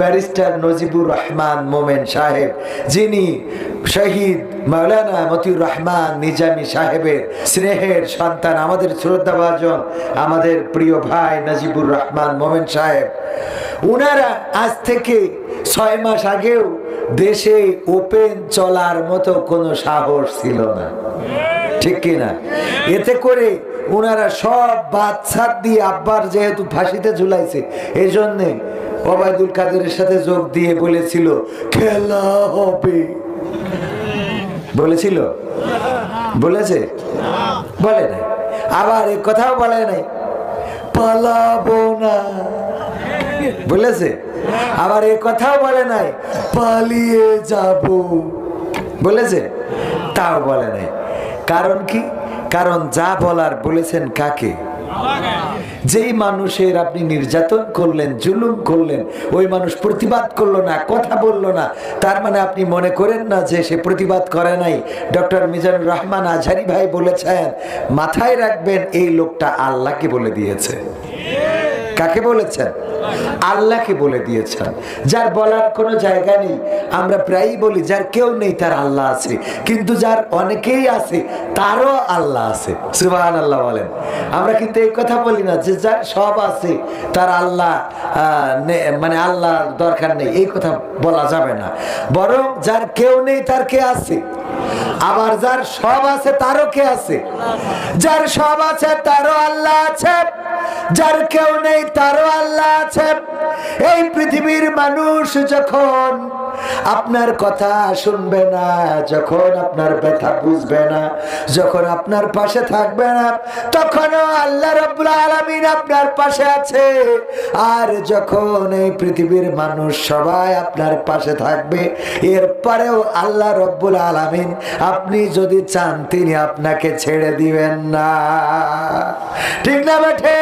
Barrister Najibur Rahman মোমেন সাহেব, যিনি শহীদ মাওলানা মতিউর রহমান নিজামী সাহেবের স্নেহের সন্তান, আমাদের শ্রদ্ধাভাজন, আমাদের প্রিয় ভাই নজিবুর রহমান মোমেন সাহেব। উনারা আজ থেকে ছয় মাস আগেও দেশে ওপেন চলার মতো কোনো সাহস ছিল না। ঠিক কিনা এতে করে ওনারা সব বাচ্চার দিয়ে আব্বার যেহেতু ফাঁসিতে ঝুলাইছে এই জন্যে ওবায়দুল কাদেরের সাথে যোগ দিয়ে বলেছিল, খেলা হবে। বলেছিল? বলেছে? বলে নাই। আবার এ কথাও বলে নাই। পালাবো না। বলেছে? আবার এ কথাও বলে নাই। পালিয়ে যাব। বলেছে? তাও বলে নাই। কারণ কি? কারণ যা বলার বলেছেন কাকে? যেই মানুষের আপনি নির্যাতন করলেন, জুলুম করলেন, ওই মানুষ প্রতিবাদ করল না, কথা বলল না, তার মানে আপনি মনে করেন না যে সে প্রতিবাদ করে নাই? ডক্টর মিজানুর রহমান আঝারি ভাই বলেছেন, মাথায় রাখবেন, এই লোকটা আল্লাহকে বলে দিয়েছে। কাকে বলেছেন? আল্লাহকে বলে দিয়েছেন। যার বলার কোনো জায়গা নেই। আমরা প্রায়ই বলি, যার কেউ নেই তার আল্লাহ আছে। কিন্তু যার অনেকেই আছে, তারও আল্লাহ আছে। সুবাহান আল্লাহ বলেন। আমরা কিন্তু এই কথা বলি না যে যার সব আছে, তার আল্লাহ মানে আল্লাহ দরকার নেই। এই কথা বলা যাবে না। বরং যার কেউ নেই, তার কে আছে? আবার যার সব আছে, তারও কে আছে? যার সব আছে, তারও আল্লাহ আছে। যার কেউ নেই, তারও আল্লাহ আছে। এই পৃথিবীর মানুষ যখন আপনার কথা শুনবে না, যখন আপনার ব্যথা বুঝবে না, যখন আপনার পাশে থাকবে না, তখনও আল্লাহ রব্বুল আলামিন আপনার পাশে আছে। আর যখন এই পৃথিবীর মানুষ সবাই আপনার পাশে থাকবে, এরপরেও আল্লাহ রব্বুল আলামিন আপনি যদি চান, তিনি আপনাকে ছেড়ে দিবেন না। ঠিক না বেঠে?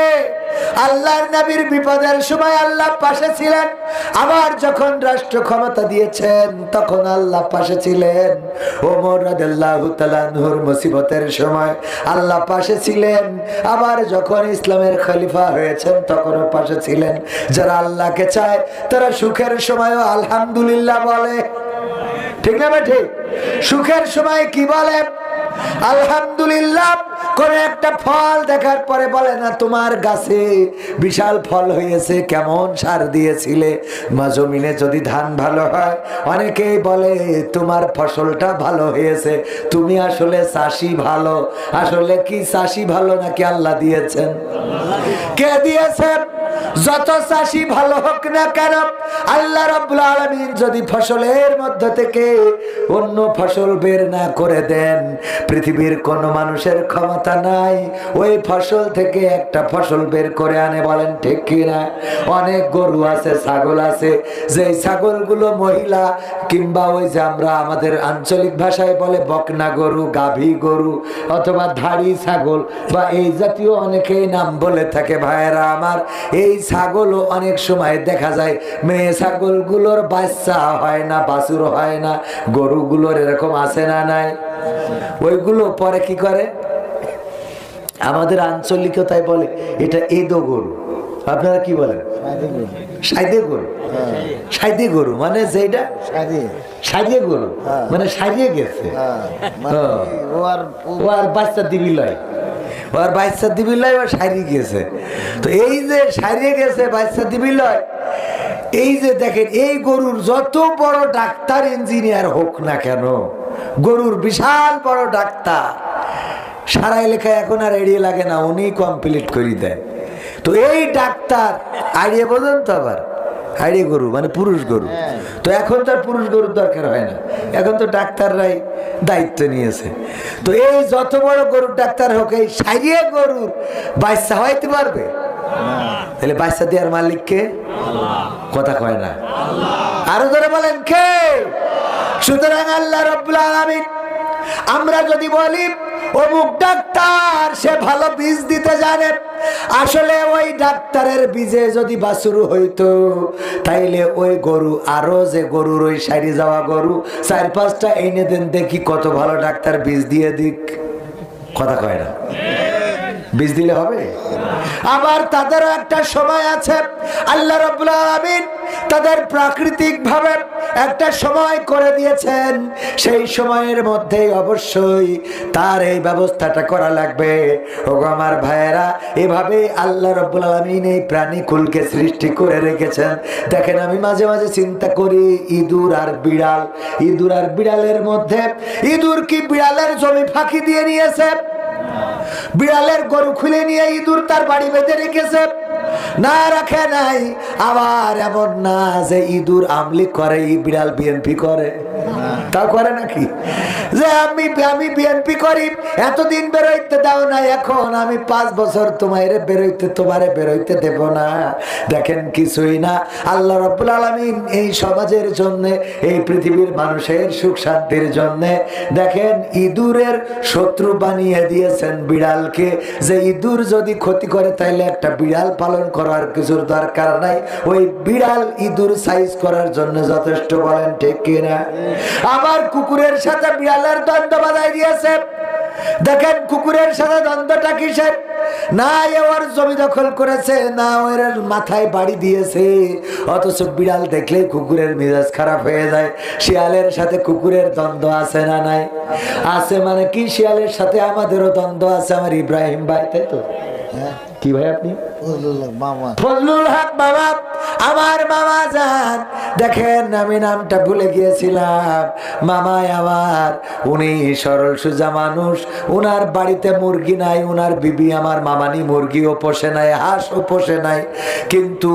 আল্লাহর নবীর বিপদের সময় আল্লাহ পাশে ছিলেন। আবার যখন রাষ্ট্র ক্ষমতা দিয়েছেন, তখন আল্লাহ পাশে ছিলেন। ওমর নূর মুসিবতের সময় আল্লাহ পাশে ছিলেন। আবার যখন ইসলামের খলিফা হয়েছেন, তখনও পাশে ছিলেন। যারা আল্লাহকে চায়, তারা সুখের সময়ও আলহামদুলিল্লাহ বলে। ঠিক না ঠিক সুখের সময় কি বলে? আলহামদুলিল্লাহ, কোন একটা ফল দেখার পরে বলে, না, তোমার গাছে বিশাল ফল হয়েছে, কেমন সার দিয়েছিলে? জমিনে যদি ধান ভালো হয়? অনেকেই বলে, তোমার ফসলটা ভালো হয়েছে, তুমি আসলে চাষি ভালো। আসলে কি চাষি ভালো নাকি আল্লাহ দিয়েছেন? কে দিয়েছেন? যত চাষি ভালো হোক না কেন, আল্লাহ রাব্বুল আলামিন যদি ফসলের মধ্য থেকে অন্য ফসল বের না করে দেন, পৃথিবীর কোন মানুষের ক্ষমতা নাই, ওই ফসল থেকে একটা ফসল বের করে আনে বলেন ঠিক কিনা? অনেক গরু আছে, ছাগল আছে যে ছাগলগুলো মহিলা কিংবা ওই যে আমরা আমাদের আঞ্চলিক ভাষায় বলে বকনা গরু, গাভী গরু অথবা ধাড়ি ছাগল বা এই জাতীয় অনেকেই নাম বলে থাকে। ভাইয়েরা, আমার এই ছাগলও অনেক সময় দেখা যায় মেয়ে ছাগলগুলোর বাচ্চা হয় না বাছুর হয় না গরুগুলোর এরকম আছে না নাই? ওইগুলো পরে কি করে? আমাদের আঞ্চলিকতায় বলে এটা এদো গরু। আপনারা কি বলেন? সাইদে গরু। সাইদে গরু মানে যেটা সারিয়ে গরু মানে সারিয়ে গেছে। ও। ও আর বাচ্চা দিবি লয়। ও আর বাচ্চা দিবি লয় ও সারিয়ে গেছে তো এই যে সারিয়ে গেছে বাচ্চা দিবি লয় এই যে দেখেন এই গরুর যত বড় ডাক্তার ইঞ্জিনিয়ার হোক না কেন গরুর বিশাল বড় ডাক্তার সারা এলাকায় এখন আর এড়িয়ে লাগে না উনি কমপ্লিট করে দেয়। তো এই ডাক্তার আড়িয়ে বোঝেন তো আবার হাইড়ে গরু মানে পুরুষ গরু। তো এখন তো আর পুরুষ গরুর দরকার হয় না। এখন তো ডাক্তাররাই দায়িত্ব নিয়েছে। তো এই যত বড় গরুর ডাক্তার হোক এই সারিয়ে গরুর বাচ্চা হইতে পারবে? তাহলে বাচ্চা দেওয়ার মালিককে কথা কয় না। আরও ধরে বলেন কে? সুতরাং আল্লাহ রবুল আলামিন আমরা যদি বলি অমুক ডাক্তার, সে ভালো বীজ দিতে জানে। আসলে ওই ডাক্তারের বীজে যদি বাছুরু হইতো, তাইলে ওই গরু, আরও যে গরুর ওই সারি যাওয়া গরু, চার পাঁচটা এনে দেন, দেখি কত ভালো ডাক্তার বীজ দিয়ে দিক। কথা কয় না। বীজ দিলে হবে? আবার তাদেরও একটা সময় আছে। আল্লাহ রব্বুল আলামিন তাদের প্রাকৃতিক ভাবে একটা সময় করে দিয়েছেন, সেই সময়ের মধ্যে অবশ্যই তার এই ব্যবস্থাটা করা লাগবে। ওগো আমার ভাইয়েরা, এভাবে আল্লাহ রব্বুল আলামিন এই প্রাণীকুলকে সৃষ্টি করে রেখেছেন। দেখেন আমি মাঝে মাঝে চিন্তা করি, ইঁদুর আর বিড়াল, ইঁদুর আর বিড়ালের মধ্যে, ইঁদুর কি বিড়ালের জমি ফাঁকি দিয়ে নিয়েছে? বিড়ালের গরু খুলে নিয়ে ইঁদুর তার বাড়ি বেঁধে রেখেছে? না রাখে নাই। আবার এমন না যে ইঁদুর আমলি করে বিড়াল বিএনপি করে। তা করে নাকি? যে আমি আমি বিএনপি করি, এতদিন বেরোইতে দাও না, এখন আমি পাঁচ বছর তোমার বেরোইতে, তোমারে বেরোইতে দেব না। দেখেন কিছুই না। আল্লাহ রব্বুল আলমিন এই সমাজের জন্য, এই পৃথিবীর মানুষের সুখ শান্তির জন্য, দেখেন ইঁদুরের শত্রু বানিয়ে দিয়েছেন বিড়ালকে। যে ইঁদুর যদি ক্ষতি করে, তাইলে একটা বিড়াল পালন করার কিছুর দরকার নাই। ওই বিড়াল ইঁদুর সাইজ করার জন্য যথেষ্ট বলেন, ঠিক কিনা আবার কুকুরের সাথে বিড়ালের দ্বন্দ্ব বাধাই দিয়েছে। দেখেন কুকুরের সাথে দ্বন্দ্বটা কিসের? না ওর জমি দখল করেছে, না ওর মাথায় বাড়ি দিয়েছে। অথচ বিড়াল দেখলেই কুকুরের মেজাজ খারাপ হয়ে যায়। শিয়ালের সাথে কুকুরের দ্বন্দ্ব আছে না নাই? আছে মানে কি শিয়ালের সাথে আমাদেরও দ্বন্দ্ব আছে আমার ইব্রাহিম ভাই, তাই তো? কি ভাই আপনি? ফজলুল হক বাবা আমার মামা যান দেখেন আমি নামটা ভুলে গিয়েছিলাম। মামাই আমার উনি সরল সুজা মানুষ। উনার বাড়িতে মুরগি নাই উনার বিবি আমার মামানি মুরগিও পোষে নাই হাঁসও পোষে নাই। কিন্তু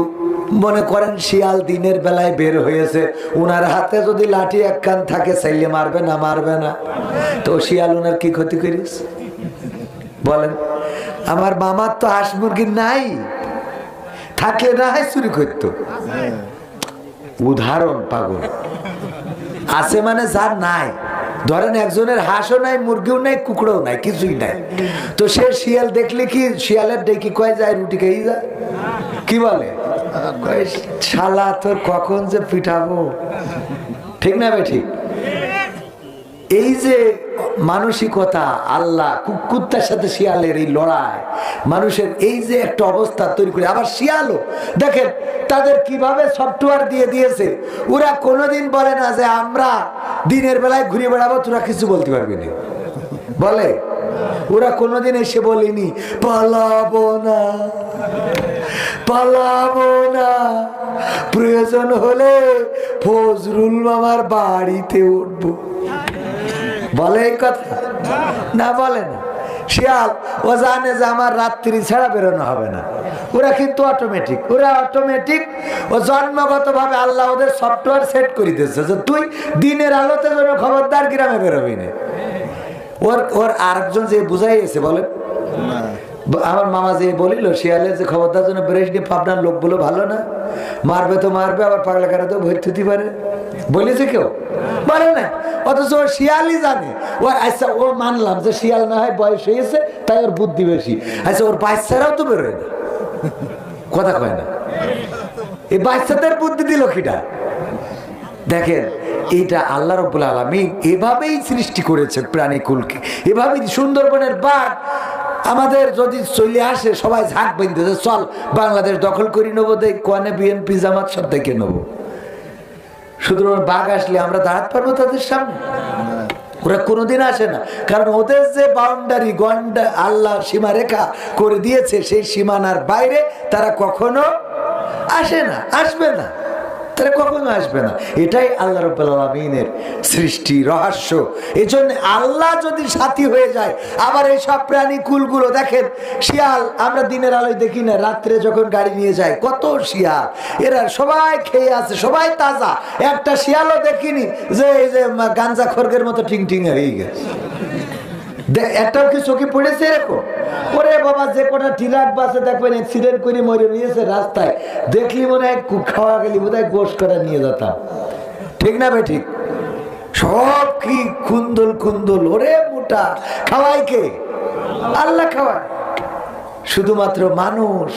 মনে করেন শিয়াল দিনের বেলায় বের হয়েছে। উনার হাতে যদি লাঠি এক কান থাকে চাইলে মারবে না মারবে না। তো শিয়াল উনার কি ক্ষতি করিস? বলেন। আমার মামার তো হাঁস মুরগি নাই। থাকলে না হয় চুরি করতো। উদাহরণ, পাগল। আছে মানে যার নাই। ধরেন একজনের হাঁসও নাই, মুরগিও নাই, কুকুরও নাই, কিছুই নাই। তো সে শিয়াল দেখলে কি, শিয়ালের ডেকে কয়ে যায় রুটি খেয়ে যায় কি বলে? শালা, তোর কখন যে পিঠাবো ঠিক না বে ঠিক? এই যে মানসিকতা, আল্লাহ কু- কুত্তার সাথে শিয়ালের এই লড়াই, মানুষের এই যে একটা অবস্থা তৈরি করে, আবার শিয়ালও, দেখেন তাদের কীভাবে সফটওয়্যার দিয়ে দিয়েছে, ওরা কোনোদিন বলে না যে আমরা দিনের বেলায় ঘুরে বেড়াবো, তোরা কিছু বলতে পারবি না। বলে? ওরা কোনোদিন এসে বলেনি, পালাবো না পালাবো না, প্রয়োজন হলে ফজরুল মামার বাড়িতে উঠবো। বলে এই কথা? না বলে না। শিয়াল, ও জানে যে আমার রাত্রি ছাড়া বেরোনো হবে না। ওরা কিন্তু অটোমেটিক ওরা অটোমেটিক ও জন্মগত ভাবে আল্লাহ ওদের সফটওয়্যার সেট করে দিয়েছে যে তুই দিনের আলোতে যেন খবরদার গ্রামে বেরোবি না। ওর ওর আরেকজন যে বুঝাইয়েছে, বলেন? আমার মামা যে বলিল শিয়ালে যে খবরদার জন্য বেরেস নিয়ে পাবনার লোকগুলো ভালো না। মারবে তো মারবে, আবার পাগলা কারা তো ভর্তি হতে পারে। বলেছে কেউ? বলে না, অথচ ও শিয়ালই জানে। ও আচ্ছা ও মানলাম যে শিয়াল না হয় বয়স হয়েছে, তাই ওর বুদ্ধি বেশি। আচ্ছা ওর বাচ্চারাও তো বেরোয় না। কথা কয় না। এই বাচ্চাদের বুদ্ধি দিল কিটা? দেখেন এটা আল্লাহ রব্বুল আলমী এভাবেই সৃষ্টি করেছে প্রাণীকুলকে। এভাবেই সুন্দরবনের বাঘ আমাদের যদি চলে আসে, সবাই ঝাঁক বেঁধে যে চল বাংলাদেশ দখল করি নেব, দেখ, কোয়ানে বিএনপি জামাত সব দেখে নেব। সুতরাং বাঘ আসলে আমরা দাঁড়াতে পারব তাদের সামনে। ওরা কোনোদিন আসে না। কারণ ওদের যে বাউন্ডারি গন্ডা আল্লাহ সীমারেখা করে দিয়েছে, সেই সীমানার বাইরে তারা কখনো আসে না, আসবে না। তারা কখনো আসবে না। এটাই আল্লাহ রব্বুল সৃষ্টি রহস্য। এই জন্য আল্লাহ যদি সাথী হয়ে যায়, আবার এই সব প্রাণী কুলগুলো দেখেন, শিয়াল, আমরা দিনের আলোয় দেখি না, রাত্রে যখন গাড়ি নিয়ে যায়, কত শিয়াল। এরা সবাই খেয়ে আছে, সবাই তাজা। একটা শিয়ালও দেখিনি, যে এই যে গাঞ্জা খর্গের মতো টিং টিং হয়ে গেছে। একটাও কি চোখে পড়েছে এরকম? ওরে বাবা, যে কটা টিলার বাসে দেখবেন অ্যাক্সিডেন্ট করে মরে নিয়েছে রাস্তায়, দেখলি মনে হয় খাওয়া গেলি বোধ হয় গোস করে নিয়ে যেতাম। ঠিক না ভাই ঠিক সব কি কুন্দল কুন্দল, ওরে মোটা খাওয়াই কে? আল্লাহ খাওয়ায়। শুধুমাত্র মানুষ।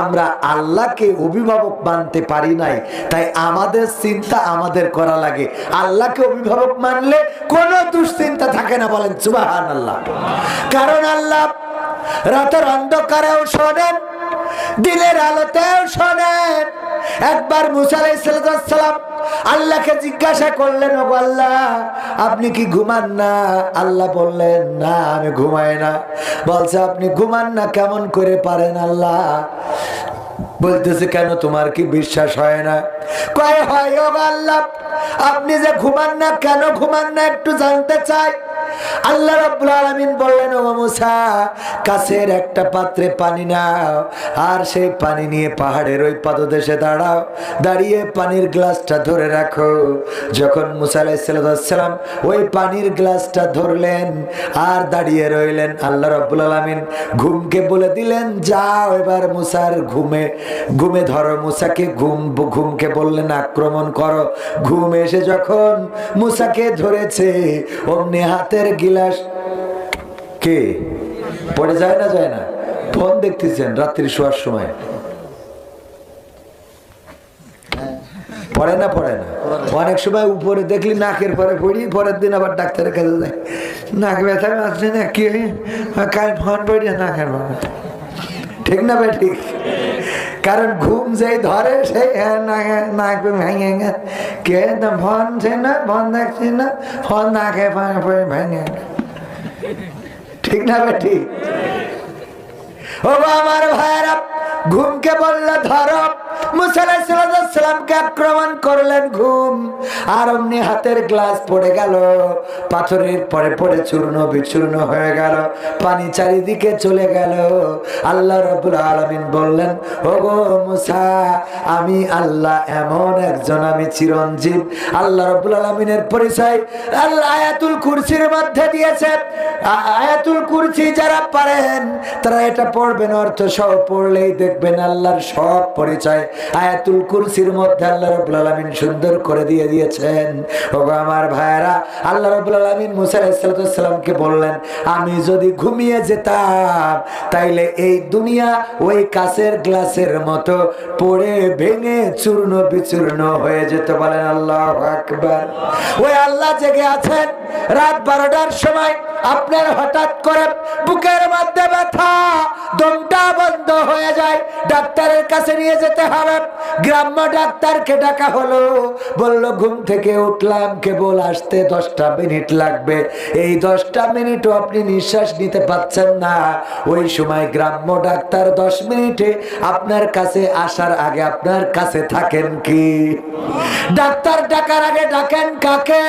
আমরা আল্লাহকে অভিভাবক মানতে পারি নাই। তাই আমাদের চিন্তা আমাদের করা লাগে। আল্লাহকে অভিভাবক মানলে কোনো দুশ্চিন্তা থাকে না বলেন সুবাহান আল্লাহ কারণ আল্লাহ রাতের অন্ধকারেও শোনেন, দিনের আলোতেও শোনেন। একবার মুসা আলাইসালাম আল্লাহকে জিজ্ঞাসা করলেন ও আল্লাহ, আপনি কি ঘুমান না? আল্লাহ বললেন, না, আমি ঘুমাই না। বলছে, আপনি ঘুমান না, কেমন করে পারেন আল্লাহ? বলতেছে, কেন, তোমার কি বিশ্বাস হয় না? কয়, হয় ও আল্লাহ, আপনি যে ঘুমান না, কেন ঘুমান না, একটু জানতে চাই। আল্লাহ রাব্বুল আলামিন বললেন, ও মুসা, কাছের একটা পাত্রে পানি নাও, আর সেই পানি নিয়ে পাহাড়ের ওই পাদদেশে দাঁড়াও, দাঁড়িয়ে পানির গ্লাসটা ধরে রাখো। যখন মুসা আলাইসালাম ওই পানির গ্লাসটা ধরলেন আর দাঁড়িয়ে রইলেন, আল্লাহ রাব্বুল আলামিন ঘুমকে বলে দিলেন, যাও এবার মুসার ঘুমে ঘুমে ধরো। মুসাকে ঘুম, ঘুমকে বললেন, আক্রমণ করো। ঘুম এসে যখন মুসাকে ধরেছে, অমনি হাতের গিলাস কে? পড়ে যায় না যায় না? ফোন দেখতেছেন রাত্রি শোয়ার সময়? পড়ে না পড়ে না? অনেক সময় উপরে দেখলি নাকের পরে পড়ি, পরের দিন আবার ডাক্তারের কাছে যায় নাক ব্যথা আসছে না, কি? কাল ফোন পড়ি নাকের ঠিক না ভাই, ঠিক? কারণ ঘুম যেই ধরে সেই নাকে নাক ভেঙে কে তো ফোন সে না ফোন দেখছি না ফোন নাকে পরে পরে ভেঙে ঠিক না বেটি? ও আমার ভাইরা ঘুমকে বললে ধরো। আমি আল্লাহ এমন একজন, আমি চিরঞ্জীব। আল্লাহ রবুল আলমিনের পরিচয় আল্লাহ আয়াতুল কুরসির মধ্যে দিয়েছেন আয়াতুল কুরসি যারা পারেন, তারা এটা পড়বেন অর্থ সহ পড়লেই দেখবেন আল্লাহর সব পরিচয়। আয়াতুল কুরসির মধ্যে আল্লাহ রবুল আলমিন সুন্দর করে দিয়ে দিয়েছেন। ও আমার ভাইয়েরা, আল্লাহ রবুল আলমিন মুসা আলাইসালামকে বললেন, আমি যদি ঘুমিয়ে যেতাম, তাইলে এই দুনিয়া ওই কাছের গ্লাসের মতো পড়ে ভেঙে চূর্ণ বিচূর্ণ হয়ে যেত। বলেন আল্লাহ আকবার। ওই আল্লাহ জেগে আছেন, রাত বারোটার সময় আপনার হঠাৎ করে বুকের মধ্যে ব্যথা, দমটা বন্ধ হয়ে যায়, ডাক্তারের কাছে নিয়ে যেতে হবে গ্রাম্য ডাক্তারকে ডাকা হলো। বলল, ঘুম থেকে উঠলাম, কেবল আসতে দশটা মিনিট লাগবে। এই দশটা মিনিটও আপনি নিঃশ্বাস নিতে পাচ্ছেন না। ওই সময় গ্রাম্য ডাক্তার দশ মিনিটে আপনার কাছে আসার আগে আপনার কাছে থাকেন কি? ডাক্তার ডাকার আগে ডাকেন কাকে?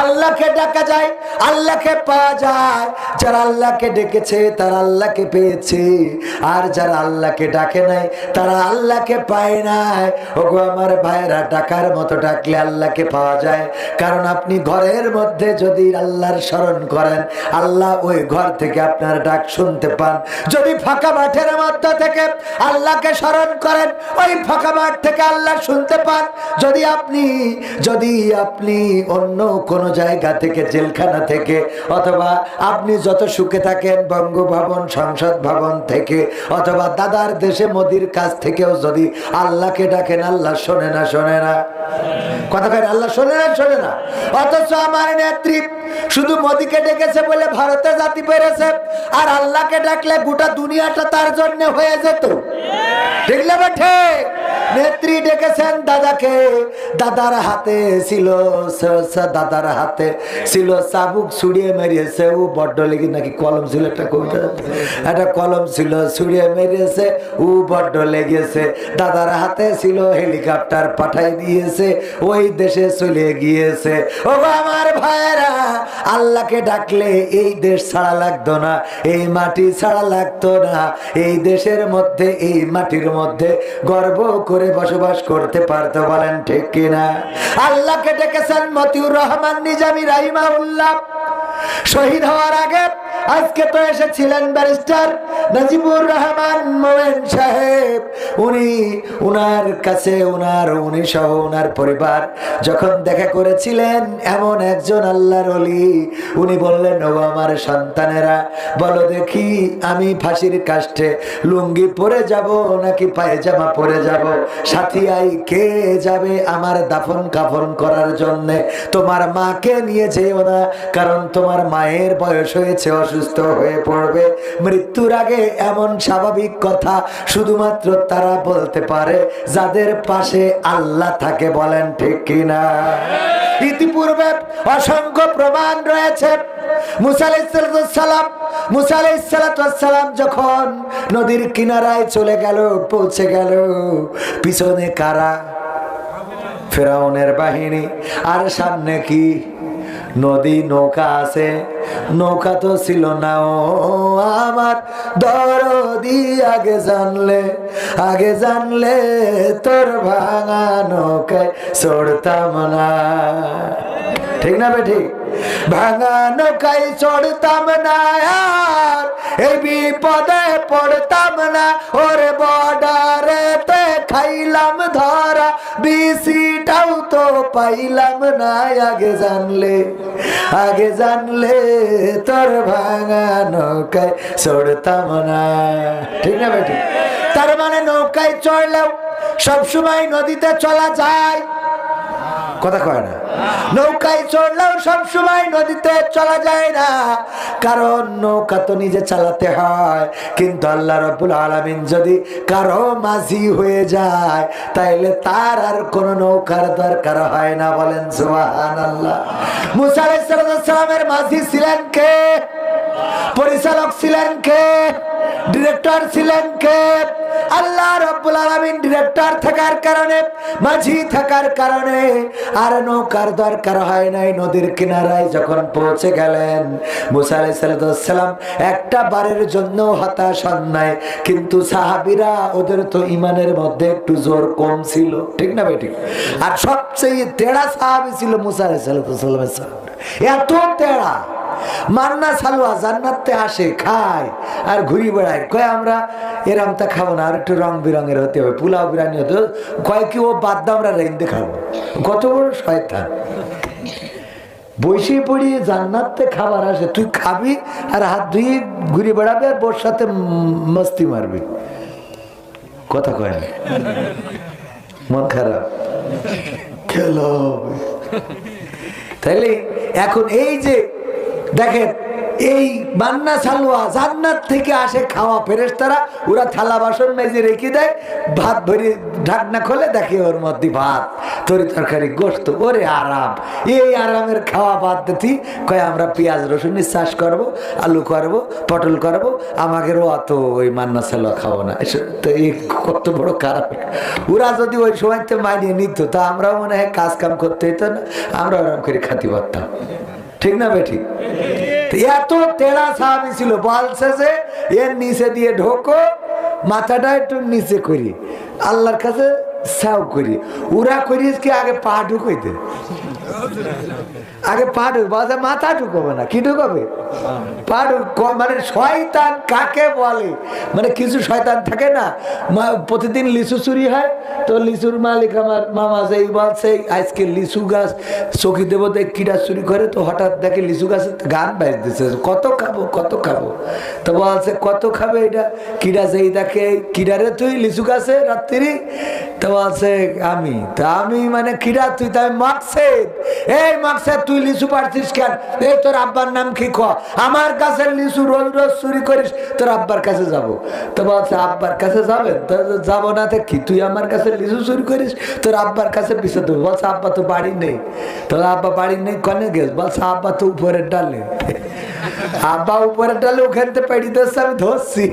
আল্লাহকে ডাকা যায়, আল্লাহকে পাওয়া যায়। যারা আল্লাহকে ডেকেছে, তারা আল্লাহকে পেয়েছে। আর যারা আল্লাহকে ডাকে নাই তারা আল্লাহকে পায় নাই। ওগো আমার ভাইরা ডাকার মতো ডাকলে আল্লাহকে পাওয়া যায়। কারণ আপনি ঘরের মধ্যে যদি আল্লাহর স্মরণ করেন, আল্লাহ ওই ঘর থেকে আপনার ডাক শুনতে পান। যদি ফাঁকা মাঠের মধ্যে থেকে আল্লাহকে স্মরণ করেন, ওই ফাঁকা মাঠ থেকে আল্লাহ শুনতে পান। যদি আপনি যদি আপনি অন্য কোনো জায়গা থেকে, জেলখানা থেকে, অথবা আপনি যত সুখে থাকেন, বঙ্গভবন, সংসদ ভবন থেকে, অথবা দাদার দেশে মোদির কাছ থেকেও যদি আল্লাহকে ডাকেন, আল্লাহ শোনে না শোনে না। কথা কেন আল্লাহ শোনে না শোনে না? অথচ আমার নেত্রী শুধু মোদীকে ডেকেছে বলে ভারতে জাতি পেরেছে, আর আল্লাহকে ডাকলে গোটা দুনিয়াটা তার জন্য হয়ে যেত। ঠিক বা ঠিক? নেত্রী ডেকেছেন দাদাকে। দাদার হাতে ছিল দাদার হাতে ছিল চাবুক ছুড়িয়ে মেরিয়েছে ও বড্ড লেগে নাকি কলম ছিল একটা কবিতা। একটা কলম ছিল ছুড়িয়ে মেরিয়েছে ও বড্ড লেগেছে। দাদার হাতে ছিল হেলিকপ্টার পাঠাই দিয়েছে। ওই দেশে চলে গিয়েছে। ও আমার ভাইয়েরা, আল্লাহকে ডাকলে এই দেশ ছাড়া লাগতো না, এই মাটি ছাড়া লাগতো না। এই দেশের মধ্যে, এই মাটির মধ্যে গর্ব করে বসবাস করতে পারতো বলেন ঠিক কিনা? আল্লাহকে ডেকেছেন মতিউর রহমান নিজামি রাহিমাউল্লাহ শহীদ হওয়ার আগে আজকে তো এসেছিলেন ব্যারিস্টার নাজিবুর রহমান মোয়েন সাহেব। উনি উনার কাছে, উনার, উনি সহ উনার পরিবার যখন দেখা করেছিলেন এমন একজন আল্লাহর অলি উনি বললেন ও আমার সন্তানেরা, বলো দেখি আমি ফাঁসির কাষ্টে লুঙ্গি পরে যাব নাকি পায়জামা পরে যাব? সাথী আই, কে যাবে আমার দাফন কাফন করার জন্য? তোমার মাকে নিয়ে যেও না, কারণ তোমার মায়ের বয়স হয়েছে অসুস্থ। অসুস্থ হয়ে পড়বে। মৃত্যুর আগে এমন স্বাভাবিক কথা শুধুমাত্র তারা বলতে পারে, যাদের পাশে আল্লাহ থাকে বলেন ঠিক কিনা। ইতিপূর্বে অসংখ্য প্রমাণ রয়েছে। যখন নদীর কিনারায় চলে গেল, পৌঁছে গেল, পিছনে কারা? ফেরাউনের বাহিনী। আর সামনে কি? নদী, নৌকা আছে। নৌকা তো ছিল না, ও আমার দরদি। আগে জানলে আগে জানলে তোর ভাঙা নৌকায় চড়তাম না। ঠিক না বেঠিক ভাঙা নৌকায় চড়তাম না আর, এই বিপদে পড়তাম না। ওরে তে খাইলাম ধরা, বিসিটাও তো পাইলাম না। আগে জানলে আগে জানলে তোর ভাঙা নৌকায় চড়তাম না। ঠিক না বেটি তার মানে নৌকায় চড়লেও সবসময় নদীতে চলা যায়। কথা কয় না। নৌকায় চড়লেও সবসময় নদীতে চলা যায় না। কারণ নৌকা তো নিজে চালাতে হয়। কিন্তু আল্লাহ রবুল আলমিন যদি কারও মাঝি হয়ে যায়, তাইলে তার আর কোনো নৌকার দরকার হয় না বলেন সুবাহ আল্লাহ মুসা মাঝি ছিলেন কে? পরিচালক ছিলেন কে? ডিরেক্টর ছিলেন কে? আল্লাহ রব্বুল আলামিন ডিরেক্টর থাকার কারণে, মাঝি থাকার কারণে, আর নৌকার দরকার হয় নাই নদীর কিনারায় যখন পৌঁছে গেলেন। মুসা আলাইসালাম একটা বারের জন্য হতাশ হন নাই, কিন্তু সাহাবিরা ওদের তো ইমানের মধ্যে একটু জোর কম ছিল। ঠিক না বেটি আর সবচেয়ে তেড়া সাহাবি ছিল মুসা আলাইসালামের এত তেড়া মান্না সালুয়া জান্নাতে আসে, খায় আর ঘুরি বেড়ায়। কয়, আমরা এরমটা খাব না, আর একটু রং বেরঙের হতে হবে, পোলাও বিরিয়ানি হতে হবে। কয় কি, ও, বাদ আমরা রেন্দে খাব। কত বড় শয়তান। বসে পড়ি, জান্নাতে খাবার আসে, তুই খাবি আর হাত ধুয়ে ঘুরে বেড়াবি আর বোর সাথে মস্তি মারবি। কথা কয় মন খারাপ। খেলো। তাইলে এখন এই যে দেখেন, এই বান্না সালুয়া জান্নাত থেকে আসে খাওয়া ফেরেশতারা, ওরা থালা বাসন মেজে রেখে দেয়, ভাত ভরে ঢাকনা খোলে দেখে ওর মধ্যে ভাত, তরি তরকারি গোস্ত ওরে আরাম। এই আরামের খাওয়া বাদ দিতি কয় আমরা পেঁয়াজ রসুনের চাষ করব, আলু করব, পটল করব আমাদেরও অত ওই মান্না সালুয়া খাব না। তো এই কত বড় খারাপ। ওরা যদি ওই সময়তে মানিয়ে নিত, তা আমরাও মনে হয় কাজ কাম করতে হইতো না আমরা আরাম করে খাতি পারতাম ঠিক না বেঠিক এত টেরা সাহাবি ছিল বলছে যে এর নিচে দিয়ে ঢোকো, মাথাটা একটু নিচে করি। আল্লাহর কাছে সাউ করি। ওরা করিস কি আগে পা ঢুকাইতে আগে পা ঢুক বাজে মাথা ঢুকবে না, কি ঢুকাবে? পা ঢুক মানে শয়তান কাকে বলে? মানে কিছু শয়তান থাকে না প্রতিদিন লিচু চুরি হয়, তো লিচুর মালিক আমার মামা যেই বলছে, আজকে লিচু গাছ চকি দেব দেখ কিরা চুরি করে, তো হঠাৎ দেখে লিচু গাছে গান বাইর দিচ্ছে কত খাব কত খাব? তো বলছে, কত খাবে এটা? কিরা যেই দেখে কিরারে তুই লিচু গাছে রাত্রি? তো বলছে আমি। তা আমি মানে কিরা তুই? তাই মাকছে এই মাকছে তুই লিচু পারছিস কেন? এই তোর আব্বার নাম কি ক? আমার কাছে লিচু রোজ রোজ চুরি করিস, তোর আব্বার কাছে যাব। তো বলছে, আব্বার কাছে যাবে? না তো কি? তুই আমার কাছে লিচু চুরি করিস, তোর আব্বার কাছে পিছিয়ে দেবো। বলছে, আব্বা তো বাড়ি নেই। তোর আব্বা, বাড়ি নেই কনে গেছ বলছে, আব্বা, তো উপরের ডালে। আব্বা, উপরের ডালে ওখান থেকে পেড়ি দিচ্ছে, আমি ধরছি।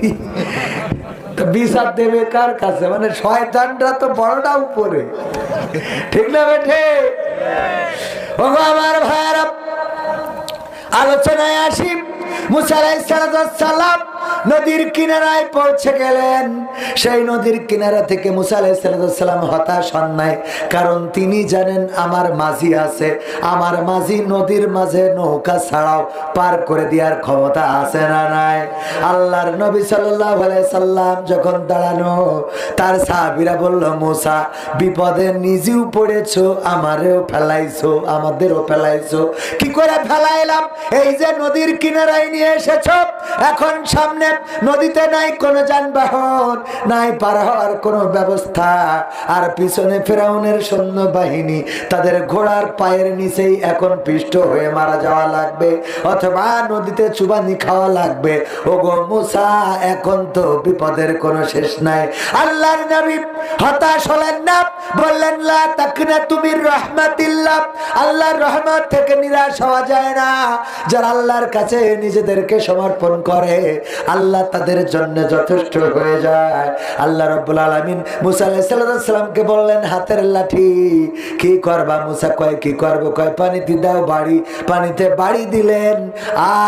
বিষাদ দেবে কার কাছে? মানে শয়তানরা তো বড়টা উপরে। ঠিক না বেঠে? আমার ভাইয়ারা, আলোচনায় আসি। মুসারাই সালাম নদীর কিনারায় পৌঁছে গেলেন। সেই নদীর কিনারা থেকে মুসালাই সালাম হতাশ হন নাই, কারণ তিনি জানেন আমার মাঝি আছে। আমার মাঝি নদীর মাঝে নৌকা ছাড়াও পার করে দেওয়ার ক্ষমতা আছে না নাই? আল্লাহর নবী সাল্লাম যখন দাঁড়ানো, তার সাহাবিরা বলল, মুসা, বিপদে নিজেও পড়েছ, আমারেও ফেলাইছো, আমাদেরও ফেলাইছো। কি করে ফেলাইলাম? এই যে নদীর কিনারায় নিয়ে এসেছ, এখন সামনে নদীতে নাই কোনো যানবাহন, নাই পার হওয়ার কোনো ব্যবস্থা। আর পিছনে ফেরাউনের সৈন্য বাহিনী তাদের ঘোড়ার পায়ের নিচেই এখন পিষ্ট হয়ে মারা যাওয়া লাগবে, অথবা নদীতে চুবানি খাওয়া লাগবে। ও গো মুসা, এখন তো বিপদের কোনো শেষ নাই। আল্লাহর নবী হতাশ হলেন না, বললেন, লা তাকনা তুমি রহমাতিল্লাহ। আল্লাহর রহমত থেকে নিরাশ হওয়া যায় না। যারা আল্লাহর কাছে নিজেদেরকে সমর্পণ করে আল্লাহ তাদের জন্য যথেষ্ট হয়ে যায়। আল্লাহ রব্বুল আলমিন মুসা আলাইসাল্লামকে বললেন, হাতের লাঠি, কি করবা মুসা? কয়, কি করব? কয়, পানিতে দাও বাড়ি। পানিতে বাড়ি দিলেন,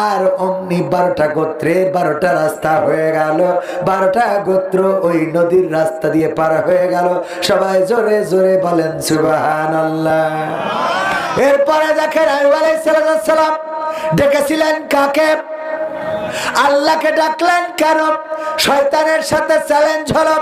আর অমনি বারোটা গোত্রের বারোটা রাস্তা হয়ে গেল। বারোটা গোত্র ওই নদীর রাস্তা দিয়ে পার হয়ে গেল। সবাই জোরে জোরে বলেন সুবাহান আল্লাহ এরপরে দেখেন আয়ুব আলাইসালাম ডেকেছিলেন কাকে? আল্লাহকে ডাকলেন কেন শয়তানের সাথে চ্যালেঞ্জ হলো।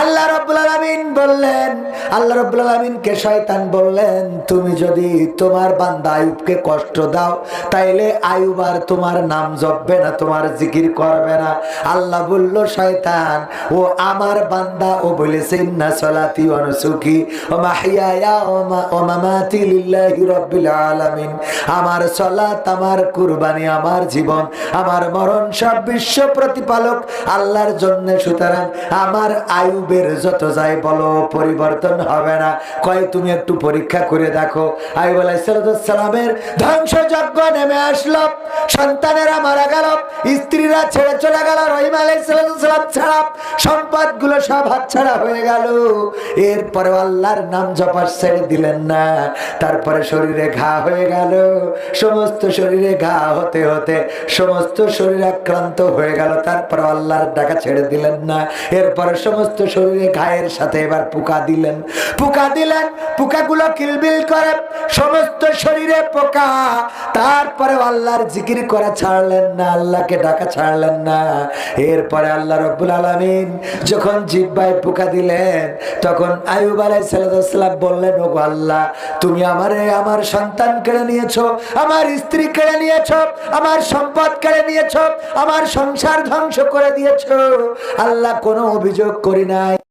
আল্লাহ রব্বুল আলামিন বললেন, আল্লাহ রব্বুল আলামিনকে শয়তান বললেন, তুমি যদি তোমার বান্দা আয়ুবকে কষ্ট দাও, তাইলে আয়ুব আর তোমার নাম জপবে না, তোমার জিকির করবে না। আল্লাহ বলল, শয়তান, ও আমার বান্দা, ও বলেছে, ইন্না সলাতি ওয়া নুসুকি ওয়া মাহইয়ায়া ওয়া মামাতি লিল্লাহি রাব্বিল আলামিন। আমার সলাত, আমার কুরবানি, আমার জীবন, আমার মরণ সব বিশ্ব প্রতিপালক আল্লাহর জন্য, সুতরাং আমার আয়ুবের যত যাই বলো, পরিবর্তন হবে না। কয়, তুমি একটু পরীক্ষা করে দেখো। আয়ুব আলাইসালামের ধ্বংসযজ্ঞ নেমে আসলো। সন্তানেরা মারা গেল। স্ত্রীরা ছেড়ে চলে গেল। রহিম আলাইসালাম ছাড়া সম্পদগুলো সব হাত ছাড়া হয়ে গেল। এরপরে আল্লাহর নাম জপার ছেড়ে দিলেন না। তারপরে শরীরে ঘা হয়ে গেল। সমস্ত শরীরে ঘা হতে হতে সমস্ত শরীর আক্রান্ত হয়ে গেল। তারপর আল্লাহর ডাকা ছেড়ে দিলেন না। এরপরে সমস্ত শরীরে ঘায়ের সাথে এবার পোকা দিলেন। পোকা দিলেন, পোকাগুলো কিলবিল করে সমস্ত শরীরে পোকা। তারপরে আল্লাহর জিকির করা ছাড়লেন না, আল্লাহকে ডাকা ছাড়লেন না। এরপরে আল্লাহ রব্বুল আলমিন যখন জিব্বায় পোকা দিলেন, তখন আয়ুব আলাই সাল্লাম বললেন ও আল্লাহ, তুমি আমারে, আমার সন্তান কেড়ে নিয়েছো, আমার স্ত্রী কেড়ে নিয়েছো, আমার সম্পদ কেড়ে নিয়েছো, আমার সংসার ধ্বংস করে দিয়েছ। আল্লাহ কোনো অভিযোগ করি নাই।